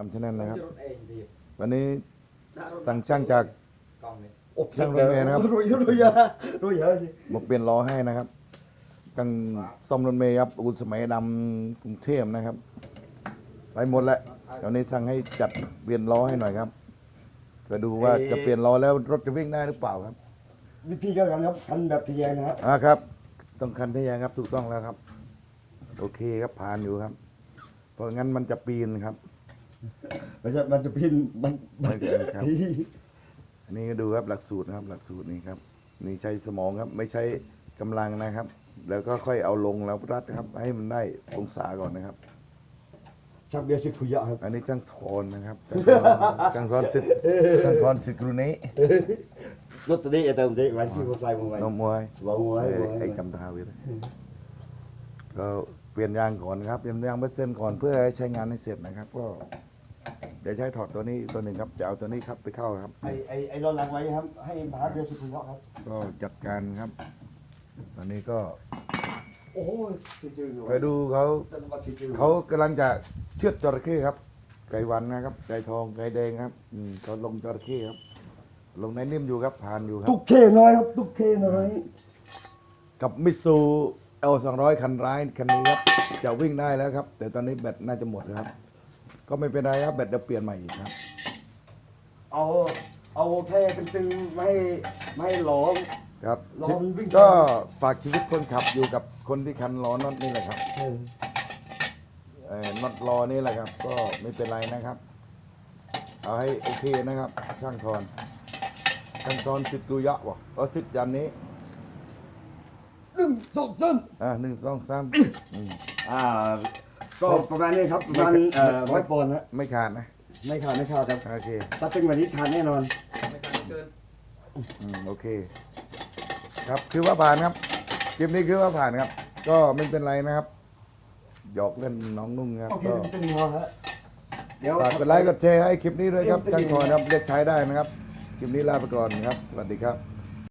นำชแนลนะครับรถเองดีวันนี้สั่งช่างจากกองเนี่ยโอ้ช่างรถเมล์นะครับรู้เยอะรู้เยอะรู้เยอะสิมาเปลี่ยนล้อให้นะครับตั้งซ่อมรถเมย์ครับอุตสมัยดำกรุงเทพนะครับ ไปหมดแล้วตอนนี้สั่งให้จัดเปลี่ยนล้อให้หน่อยครับจะดูว่าจะเปลี่ยนล้อแล้วรถจะวิ่งได้หรือเปล่าครับ วิธีการครับคันแบบทะแยงนะครับอ่าครับ ต้องคันทะแยงครับถูกต้องแล้วครับ โอเคครับผ่านอยู่ครับ เพราะงั้นมันจะปีนครับ มันจะมันจะพินมันไม่เกินครับ อันนี้ก็ดูครับหลักสูตรนะครับ หลักสูตรนี้ครับ นี่ใช้สมองครับ ไม่ใช้กำลังนะครับ แล้วก็ค่อยเอาลงแล้วรัดครับ ให้มันได้องศาก่อนนะครับ ชักเบียร์สิคุยะครับ อันนี้จังทอนนะครับจังทอนสิทธิ์จังทอนสิทธิ์กรุนี้รถตัวนี้เติมได้วันที่เขาใส่มาไว้น้องมวยวางไว้ไอ้วางไว้ไอ้กำตาวิทย์ก็เปลี่ยนยางก่อนครับเปลี่ยนยางเบอร์เซ็นต์ก่อนเพื่อให้ใช้งานให้เสร็จนะครับ ก็ เดี๋ยวใช้ถอดตัวนี้ตัวหนึ่งครับจะเอาตัวนี้ครับไปเข้าครับ ไอ้ไอ้ไอ้รถหลังไว้ครับ ให้พาเบียร์สิคุยะครับ ก็จัดการครับ ตอนนี้ก็โอ้โหจืดๆอยู่ไปดูเขาจืดๆเขากำลังจะเชือดจระเข้ครับ ไก่วันนะครับ ไก่ทองไก่แดงครับอืมเขาลงจระเข้ครับ ลงในนิ่มอยู่ครับผ่านอยู่ครับ ตุ๊กเคน้อยครับ ตุ๊กเคน้อยกับมิซูเอลสองร้อยคันร้ายคันนี้ครับจะวิ่งได้แล้วครับ แต่ตอนนี้แบตน่าจะหมดแล้วครับ ก็ไม่เป็นไรครับแบตเดี๋ยวเปลี่ยนใหม่อีกครับ เอาเอาแค่ตึงๆไม่ให้ไม่ให้หลอมครับล้อมันวิ่ง ก็ฝากชีวิตคนขับอยู่กับคนที่คันล้อน็อตนี่แหละครับเออเอ่อน็อตรอนี่แหละครับ ก็ไม่เป็นไรนะครับ เอาให้โอเคนะครับ ช่างทอนช่างทอนสิทธิ์กุยะวะเอาสิทธิ์ยันนี้หนึ่งสองสามอ่าหนึ่งสองสามอืม อ่า ก็ประมาณนี้ครับประมาณเอ่อร้อยปอนด์นะไม่ขาดนะไม่ขาดไม่ขาดครับโอเคถ้าเป็นวันนี้ทานแน่นอนไม่การเกินอืมโอเค ครับคือว่าผ่านครับคลิปนี้คือว่าผ่านครับ ก็ไม่เป็นไรนะครับหยอกเล่นน้องนุ่งครับโอเคก็เป็นพอฮะเดี๋ยวฝากกดไลค์กดแชร์ให้คลิปนี้ด้วยครับช่างทอนครับเรียกใช้ได้นะครับ คลิปนี้ลาไปก่อนครับสวัสดีครับ